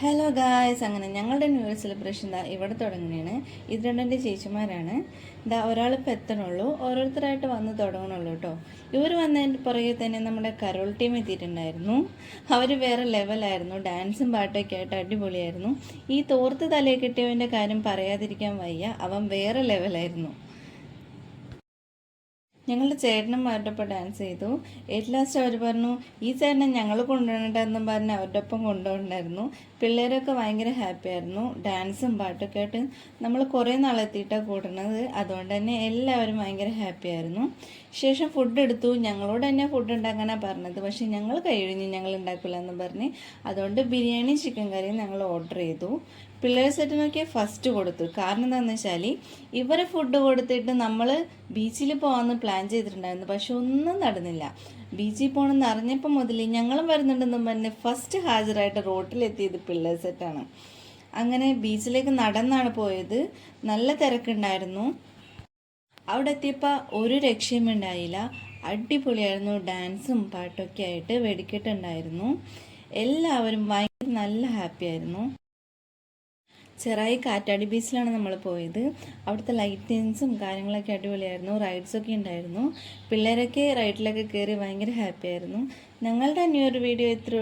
Hello guys അങ്ങനെ ഞങ്ങളുടെ new year celebration ദാ ഇവിടെ തുടങ്ങുകയാണ്. ഇത് രണ്ടെന്റെ ചേച്ചിമാരാണ്. ദാ ഒരാളിപ്പോൾ എത്തണുള്ളൂ. ഓരോരുത്തരായിട്ട് വന്ന് തുടങ്ങണുള്ളൂ കേട്ടോ. ഇവർ വന്നതിന്റെ പുറകെ തന്നെ നമ്മുടെ കരോൾ ടീം എത്തിയിട്ടുണ്ടായിരുന്നു. അവർ വേറെ ലെവലായിരുന്നു ഡാൻസും പാട്ടൊക്കെ ആയിട്ട് അടിപൊളിയായിരുന്നു. ഈ തോർത്ത് തലയെ കിട്ടിയവന്റെ കാര്യം പറയാതിരിക്കാൻ വയ്യ. അവൻ വേറെ ലെവലായിരുന്നു ഞങ്ങളുടെ ചേട്ടന്മാരുടെ ഒപ്പം ഡാൻസ് ചെയ്തു. ഏറ്റവും ലാസ്റ്റ് അവർ പറഞ്ഞു ഈ ചേട്ടനെ ഞങ്ങൾ കൊണ്ടുവരണ്ടെന്നും പറഞ്ഞ് അവരുടെ ഒപ്പം കൊണ്ടുപോകണ്ടായിരുന്നു പിള്ളേരൊക്കെ ഭയങ്കര ഹാപ്പി ആയിരുന്നു. ഡാൻസും പാട്ടൊക്കെ ആയിട്ട് നമ്മൾ കുറേ നാളെത്തിയിട്ടാണ് കൂടണത്. അതുകൊണ്ട് തന്നെ എല്ലാവരും ഭയങ്കര ഹാപ്പി ആയിരുന്നു. ശേഷം ഫുഡ് എടുത്തു. ഞങ്ങളോട് തന്നെ ഫുഡ് ഉണ്ടാക്കാനാണ് പറഞ്ഞത്. പക്ഷേ ഞങ്ങൾ കഴിഞ്ഞു ഞങ്ങൾ ഉണ്ടാക്കില്ല എന്ന് പറഞ്ഞ് അതുകൊണ്ട് ബിരിയാണി ചിക്കൻ കറിയും ഞങ്ങൾ ഓർഡർ ചെയ്തു. പിള്ളേർ സെറ്റിനൊക്കെ ഫസ്റ്റ് കൊടുത്തു. കാരണം എന്താണെന്ന് വെച്ചാൽ ഇവരെ ഫുഡ് കൊടുത്തിട്ട് നമ്മൾ ബീച്ചിൽ പോകാമെന്ന് പ്ലാൻ ചെയ്തിട്ടുണ്ടായിരുന്നു. പക്ഷെ ഒന്നും നടന്നില്ല. ബീച്ചിൽ പോകണമെന്ന് അറിഞ്ഞപ്പോൾ മുതൽ ഞങ്ങളും വരുന്നുണ്ടെന്നും പറഞ്ഞ് ഫസ്റ്റ് ഹാജരായിട്ട് റോട്ടിലെത്തിയത് പിള്ളേർ സെറ്റാണ് അങ്ങനെ ബീച്ചിലേക്ക് നടന്നാണ് പോയത്. നല്ല തിരക്കുണ്ടായിരുന്നു. അവിടെ എത്തിയപ്പോൾ ഒരു രക്ഷയും ഉണ്ടായില്ല. അടിപൊളിയായിരുന്നു. ഡാൻസും പാട്ടൊക്കെ ആയിട്ട് വെടിക്കെട്ടുണ്ടായിരുന്നു എല്ലാവരും ഭയങ്കര നല്ല ഹാപ്പി ആയിരുന്നു. ചെറായി കാറ്റാടി ബീച്ചിലാണ് നമ്മൾ പോയത്. അവിടുത്തെ ലൈറ്റിങ്സും കാര്യങ്ങളൊക്കെ അടിപൊളിയായിരുന്നു. റൈഡ്സൊക്കെ ഉണ്ടായിരുന്നു. പിള്ളേരൊക്കെ റൈഡിലൊക്കെ കയറി ഭയങ്കര ഹാപ്പിയായിരുന്നു ഞങ്ങളുടെ ന്യൂ ഒരു വീഡിയോ ഇത്ര